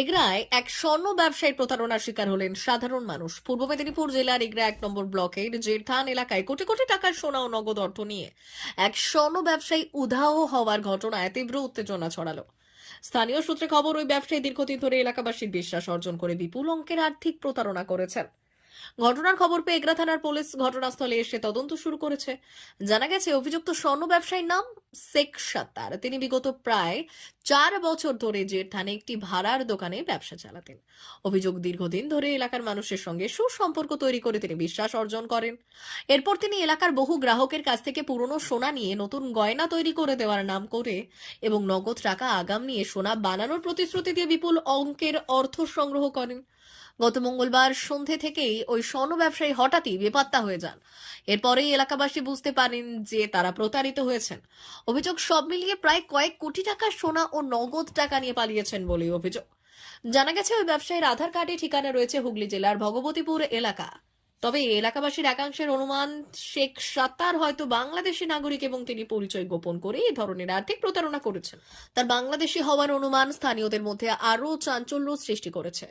এগরায় এক স্বর্ণ ব্যবসায়ী প্রতারণার শিকার হলেন সাধারণ মানুষ। পূর্ব মেদিনীপুর জেলার এগরা এক নম্বর ব্লকের জেরথান এলাকায় কোটি কোটি টাকার সোনা ও নগদ অর্থ নিয়ে এক স্বর্ণ ব্যবসায়ী উধাও হওয়ার ঘটনায় তীব্র উত্তেজনা ছড়ালো। স্থানীয় সূত্রে খবর, ওই ব্যবসায়ী দীর্ঘদিন ধরে এলাকাবাসীর বিশ্বাস অর্জন করে বিপুল অঙ্কের আর্থিক প্রতারণা করেছেন। ঘটনার খবর পেয়ে এগরা থানার পুলিশ ঘটনাস্থলে এসে তদন্ত শুরু করেছে। জানা গেছে, অভিযুক্ত স্বর্ণ ব্যবসায়ীর নাম শেখ সাত্তার। তিনি বিগত প্রায় চার বছর ধরে যে জেরথানে একটি ভাড়ার দোকানে ব্যবসা চালাতেন। অভিযোগ দীর্ঘদিন ধরে এলাকার মানুষের সঙ্গে সুসম্পর্ক তৈরি করে তিনি বিশ্বাস অর্জন করেন। এরপর তিনি এলাকার বহু গ্রাহকের কাছ থেকে পুরনো সোনা নিয়ে নতুন গয়না তৈরি করে দেওয়ার নাম করে এবং নগদ টাকা আগাম নিয়ে সোনা বানানোর প্রতিশ্রুতি দিয়ে বিপুল অঙ্কের অর্থ সংগ্রহ করেন। গত মঙ্গলবার সন্ধে থেকেই ওই স্বর্ণ ব্যবসায়ী হঠাৎই বেপাত্তা হয়ে যান। এরপরেই এলাকাবাসী বুঝতে পারেন যে তারা প্রতারিত হয়েছেন। অভিযোগ সব মিলিয়ে প্রায় কয়েক কোটি টাকার সোনা ও নগদ টাকা নিয়ে পালিয়েছেন বলেই অভিযোগ। জানা গেছে, ওই ব্যবসায়ীর আধার কার্ডে ঠিকানা রয়েছে হুগলি জেলার ভগবতীপুর এলাকা। তবে এলাকাবাসীর একাংশের অনুমান, শেখ সাত্তার হয়তো বাংলাদেশি নাগরিক এবং তিনি পরিচয় গোপন করে এই ধরনের আর্থিক প্রতারণা করেছেন। তার বাংলাদেশি হওয়ার অনুমান স্থানীয়দের মধ্যে আরও চাঞ্চল্য সৃষ্টি করেছে।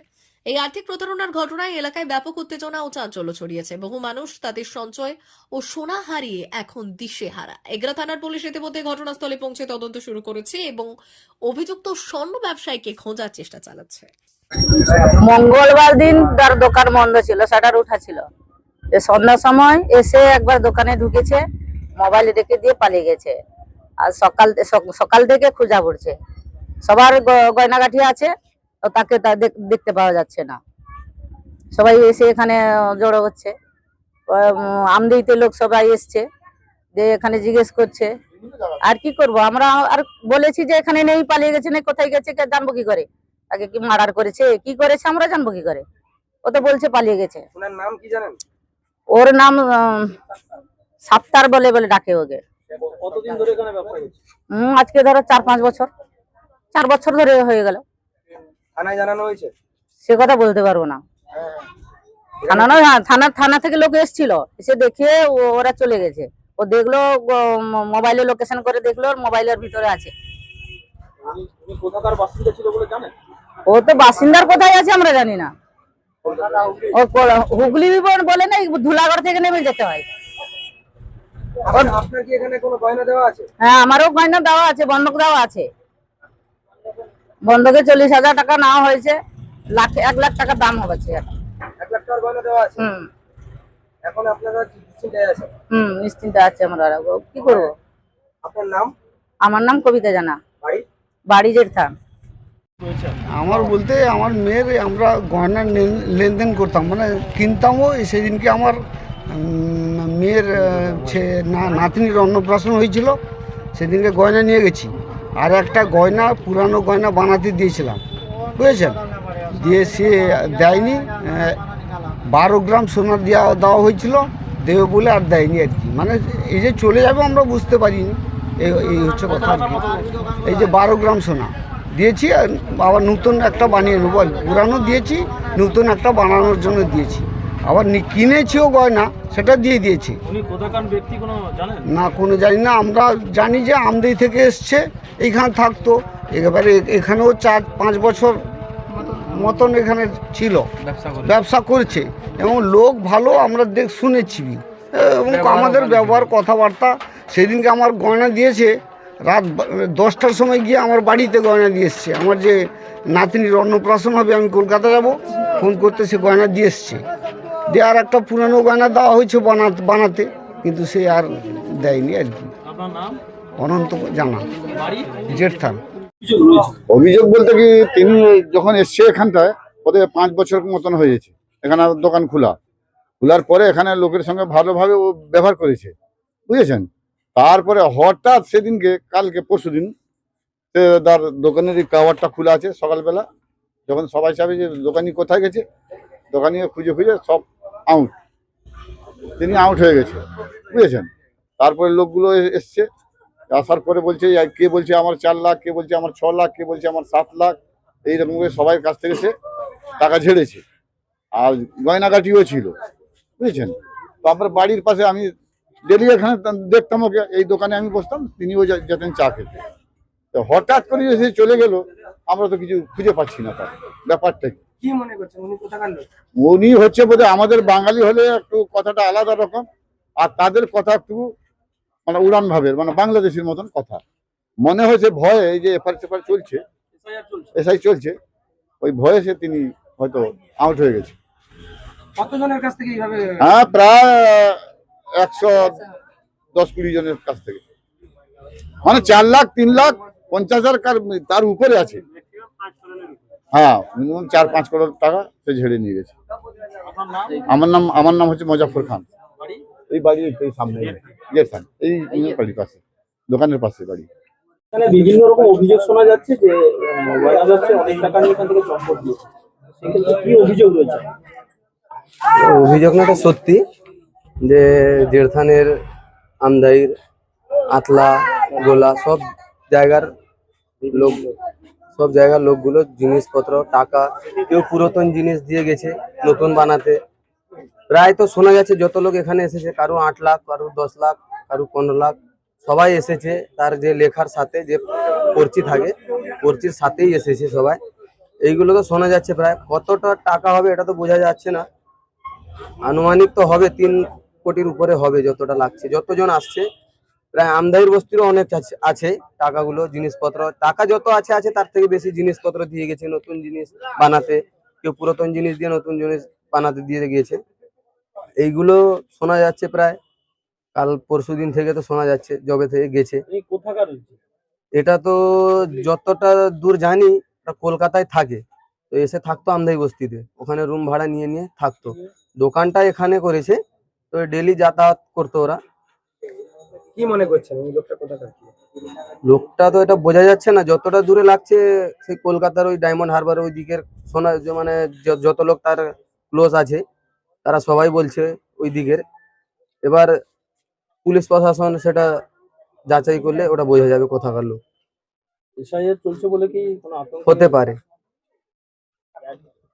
এই আর্থিক প্রতারণার ঘটনায় এলাকায় ব্যাপক উত্তেজনা ও চাঞ্চল্য ছড়িয়েছে। বহু মানুষ তাদের সঞ্চয় ও সোনা হারিয়ে এখন দিশেহারা। এগরা থানার পুলিশ ইতিমধ্যে ঘটনাস্থলে পৌঁছে তদন্ত শুরু করেছে এবং অভিযুক্ত স্বর্ণ ব্যবসায়ীকে খোঁজার চেষ্টা চালাচ্ছে। মঙ্গলবার দিন তার দোকান বন্ধ ছিল, শাটার উঠা ছিল। সন্ধ্যার সময় এসে একবার দোকানে ঢুকেছে, মোবাইল রেখে দিয়ে পালিয়ে গেছে। আর সকাল, সক- সকাল থেকে খোঁজা পড়ছে। সবার গয়নাগাঠি আছে তাকে তা দেখ- দেখতে পাওয়া যাচ্ছে না। সবাই এসে এখানে জড়ো হচ্ছে। আমদিতে লোক সবাই এসছে যে এখানে জিজ্ঞেস করছে আর কি করব? আমরা আর বলেছি যে এখানে নেই পালিয়ে গেছে না কোথায় গেছে কে জানব কি করে? তাকে কি মার্ডার করেছে কি করেছে আমরা জানব কি করে? ও তো বলছে পালিয়ে গেছে। নাম কি জানেন? ওর নাম সাপ্তার বলে বলে ডাকে ওকে। কতদিন ধরে এখানে ব্যবসা হম আজকে ধরো চার পাঁচ বছর। চার বছর ধরে হয়ে গেল। থানায় জানানো হয়েছে? সে কথা বলতে পারব না। থানা নয় হ্যাঁ থানা থানা থেকে লোক এসেছিল। এসে দেখে ওরা চলে গেছে। ও দেখল মোবাইলে লোকেশন করে দেখল মোবাইলের ভিতরে আছে। ও তো বাসিন্দার কোথায় আছে আমরা জানি না। ও হুগলি বল- বলে না ধুলাগড় থেকে নেমে যেতে হয়। হ্যাঁ আমারও গয়না দেওয়া আছে বন্ধক দেওয়া আছে। বন্ধকে চল্লিশ হাজার টাকা নেওয়া হয়েছে লাখ এক লাখ টাকা দাম হচ্ছে এখন। এক লাখ টাকার গয়না দেওয়া আছে? হুম। এখন আপনারা কি আছেন? হুম নিশ্চিন্তে আছে আমরা। ও কি করব? আপনার নাম? আমার নাম কবিতা জানা। বাড়ি? বাড়ি আমার বলতে আমার মেয়ের আমরা গয়না লেনদেন করতাম মানে কিনতামও সেদিনকে আমার মেয়ের ছে- না নাতনির অন্নপ্রাশন হয়েছিল সেদিনকে গয়না নিয়ে গেছি। আর একটা গয়না, পুরানো গয়না বানাতে দিয়েছিলাম। বুঝেছেন? দিয়ে সে দেয়নি বারো গ্রাম সোনা দেওয়া দেওয়া হয়েছিল, দেবে বলে আর দেয়নি আর কি। মানে এই যে চলে যাবে আমরা বুঝতে পারিনি। এই এই হচ্ছে কথা আর কি। এই যে বারো গ্রাম সোনা দিয়েছি, আর আবার নতুন একটা বানিয়ে নেব। পুরানো দিয়েছি, নতুন একটা বানানোর জন্য দিয়েছি। আবার কিনেছিও গয়না সেটা দিয়ে দিয়েছি। না কোনো জানি না আমরা জানি যে আমদি থেকে এসছে এইখানে থাকতো। এবারে এখানেও চার পাঁচ বছর মতন এখানে ছিল। ব্যবসা করছে। এবং লোক ভালো আমরা দেখ শুনেছি। এবং আমাদের ব্যবহার কথাবার্তা সেদিনকে আমার গয়না দিয়েছে। রাত দশটার সময় গিয়ে আমার বাড়িতে গয়না দিয়ে এসছে। আমার যে নাতনির অন্নপ্রাশন হবে আমি কলকাতা যাব ফোন করতে সে গয়না দিয়ে এসছে। দিয়ে আর একটা পুরানো গয়না দেওয়া হয়েছে বানাতে বানাতে কিন্তু সে আর দেয়নি আর কি। অনন্ত জানা। বাড়ি? জেঠথান। অভিযোগ বলতে কি তিনি যখন এসছে এখানটায় ওদের পাঁচ বছর মতন হয়েছে এখানে দোকান খোলা। খোলার পরে এখানে লোকের সঙ্গে ভালোভাবে ও ব্যবহার করেছে। বুঝেছেন? তারপরে হঠাৎ সেদিনকে কালকে পরশু দিন সে তার দোকানের কাওয়ারটা খোলা আছে সকালবেলা। যখন সবাই চাবে যে দোকানি কোথায় গেছে দোকানি খুঁজে খুঁজে সব আউট তিনি আউট হয়ে গেছে। বুঝেছেন? তারপরে লোকগুলো এসছে। আসার পরে বলছে কে বলছে আমার চার লাখ, কে বলছে আমার ছ লাখ, কে বলছে আমার সাত লাখ। এইরকম করে সবাই কাছ থেকে সে টাকা ঝেড়েছে। আর গয়নাগাটিও ছিল। বুঝেছেন? তো আমার বাড়ির পাশে আমি ডেলি এখানে দেখতাম ওকে, এই দোকানে আমি বসতাম, তিনিও যেতেন চা খেতে। তো হঠাৎ করে সে চলে গেল, আমরা তো কিছু খুঁজে পাচ্ছি না তার। ব্যাপারটা কি। কি মনে করছেন? উনি কোথাকার লোক? উনি হচ্ছে বোধহয় আমাদের বাঙালি হলে একটু কথাটা আলাদা রকম আর তাদের কথা একটু মানে উড়ান ভাবের মানে বাংলাদেশের মতন কথা। মনে হয়েছে ভয়ে এই যে এফআর সেফার চলছে এসআই চলছে ওই ভয়ে সে তিনি হয়তো আউট হয়ে গেছে। কতজনের কাছ থেকে এইভাবে হ্যাঁ প্রায় একশো দশ কুড়ি জনের কাছ থেকে। মানে চার লাখ তিন লাখ পঞ্চাশ হাজার কার তার উপরে আছে। হ্যাঁ মিনিমাম চার পাঁচ করোড় টাকা সে ঝেড়ে নিয়ে গেছে। আমার নাম আমার নাম হচ্ছে মজাফর খান। এই বাড়ি এই সামনে। এই বাড়ির পাশে দোকানের পাশে বাড়ি। বিভিন্ন রকম অভিযোগ শোনা যাচ্ছে যে আহ, অনেক টাকা নিয়ে এখান থেকে চম্পট দিয়েছে। কি অভিযোগ রয়েছে? অভিযোগটা সত্যি যে জেরথানের আমদাইর আতলা গোলা সব জায়গার লোক সব জায়গার লোকগুলো জিনিসপত্র, টাকা, কেউ পুরাতন জিনিস দিয়ে গেছে নতুন বানাতে। প্রায় তো শোনা যাচ্ছে যত লোক এখানে এসেছে, কারও আট লাখ, কারও দশ লাখ, কারও পনেরো লাখ, সবাই এসেছে তার যে লেখার সাথে যে পর্চি থাকে পর্চির সাথেই এসেছে সবাই। এইগুলো তো শোনা যাচ্ছে প্রায়। কতটা টাকা হবে এটা তো বোঝা যাচ্ছে না। আনুমানিক তো হবে, তিন কোটির উপরে হবে যতটা লাগছে। যতজন আসছে প্রায় আমদানির বস্তিরও অনেক আছে- টাকাগুলো জিনিসপত্র। টাকা যত আছে আছে তার থেকে বেশি জিনিসপত্র দিয়ে গেছে নতুন জিনিস বানাতে। কেউ পুরাতন জিনিস দিয়ে নতুন জিনিস বানাতে দিয়ে গিয়েছে এইগুলো শোনা যাচ্ছে প্রায়। কাল পরশু দিন থেকে তো শোনা যাচ্ছে জবে থেকে গেছে। এটা তো যতটা দূর জানি কলকাতায় থাকে। তো এসে থাকতো আমদাই বস্তিতে। ওখানে রুম ভাড়া নিয়ে নিয়ে থাকতো। দোকানটা এখানে করেছে। তো ডেলি যাতায়াত করতো ওরা। কি মনে করছেন এই লোকটা কোথাকার কি? লোকটা তো এটা বোঝা যাচ্ছে না যতটা দূরে লাগছে সেই কলকাতার ওই ডায়মন্ড হারবার ওই দিকের সোনা যে মানে য- যত লোক তার ক্লোজ আছে তারা সবাই বলছে ওই দিকের। এবার পুলিশ প্রশাসন সেটা যাচাই করলে ওটা বোঝা যাবে কোথাকার লোক। চলছে বলে কি হতে পারে।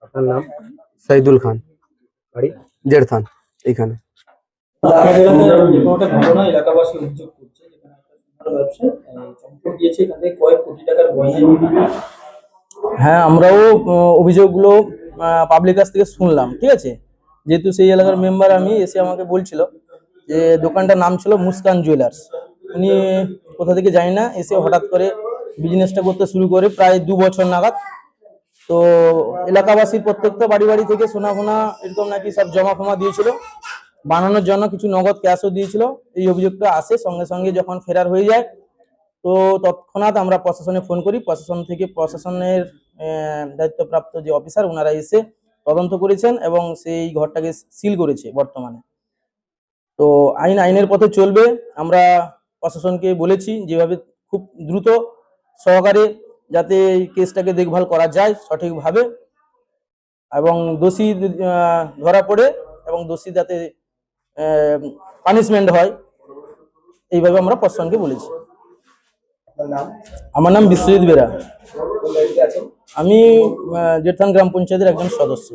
আপনার নাম? সাইদুল খান। বাড়ি? জেরথান এইখানে। একটা ঘটনা এলাকাবাসী অভিযোগ করছে যেখানে একটা সোনার ব্যবসায় চম্পট দিয়েছে এখান থেকে কয়েক কোটি টাকার গয়না হ্যাঁ আমরাও অভিযোগগুলো পাবলিক কাছ থেকে শুনলাম ঠিক আছে? যেহেতু সেই এলাকার মেম্বার আমি এসে আমাকে বলছিল যে দোকানটার নাম ছিল মুস্কান জুয়েলার্স উনি কোথা থেকে জানি না এসে হঠাৎ করে বিজনেসটা করতে শুরু করে প্রায় দু বছর নাগাদ। তো এলাকাবাসীর প্রত্যেকটা বাড়ি বাড়ি থেকে সোনা ফোনা এরকম নাকি সব জমা ফমা দিয়েছিল। বানানোর জন্য কিছু নগদ ক্যাশও দিয়েছিল। এই অভিযোগটা আসে, সঙ্গে সঙ্গে যখন ফেরার হয়ে যায়, তো তৎক্ষণাৎ আমরা প্রশাসনে ফোন করি। প্রশাসন থেকে প্রশাসনের দায়িত্বপ্রাপ্ত যে অফিসার ওনারা এসে তদন্ত করেছেন এবং সেই ঘরটাকে সিল করেছে বর্তমানে। তো আইন, আইনের পথে চলবে। আমরা প্রশাসনকে বলেছি যেভাবে খুব দ্রুত সহকারে যাতে এই কেসটাকে দেখভাল করা যায় সঠিকভাবে এবং দোষী ধরা পড়ে এবং দোষী যাতে পানিশমেন্ট হয়। এইভাবে আমরা প্রশাসনকে বলেছি। আমার নাম বিশ্বজিৎ বেরা। আমি জেঠান গ্রাম পঞ্চায়েতের একজন সদস্য।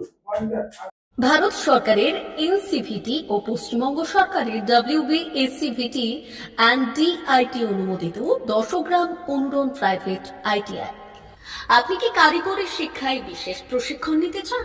ভারত সরকারের এনসিভিটি ও পশ্চিমবঙ্গ সরকারের ডাব্লিউবিএসসিভিটি অ্যান্ড ডিআইটি অনুমোদিত দশগ্রাম অনুরণ প্রাইভেট আইটিআই আপনি কি কারিগরি শিক্ষায় বিশেষ প্রশিক্ষণ নিতে চান?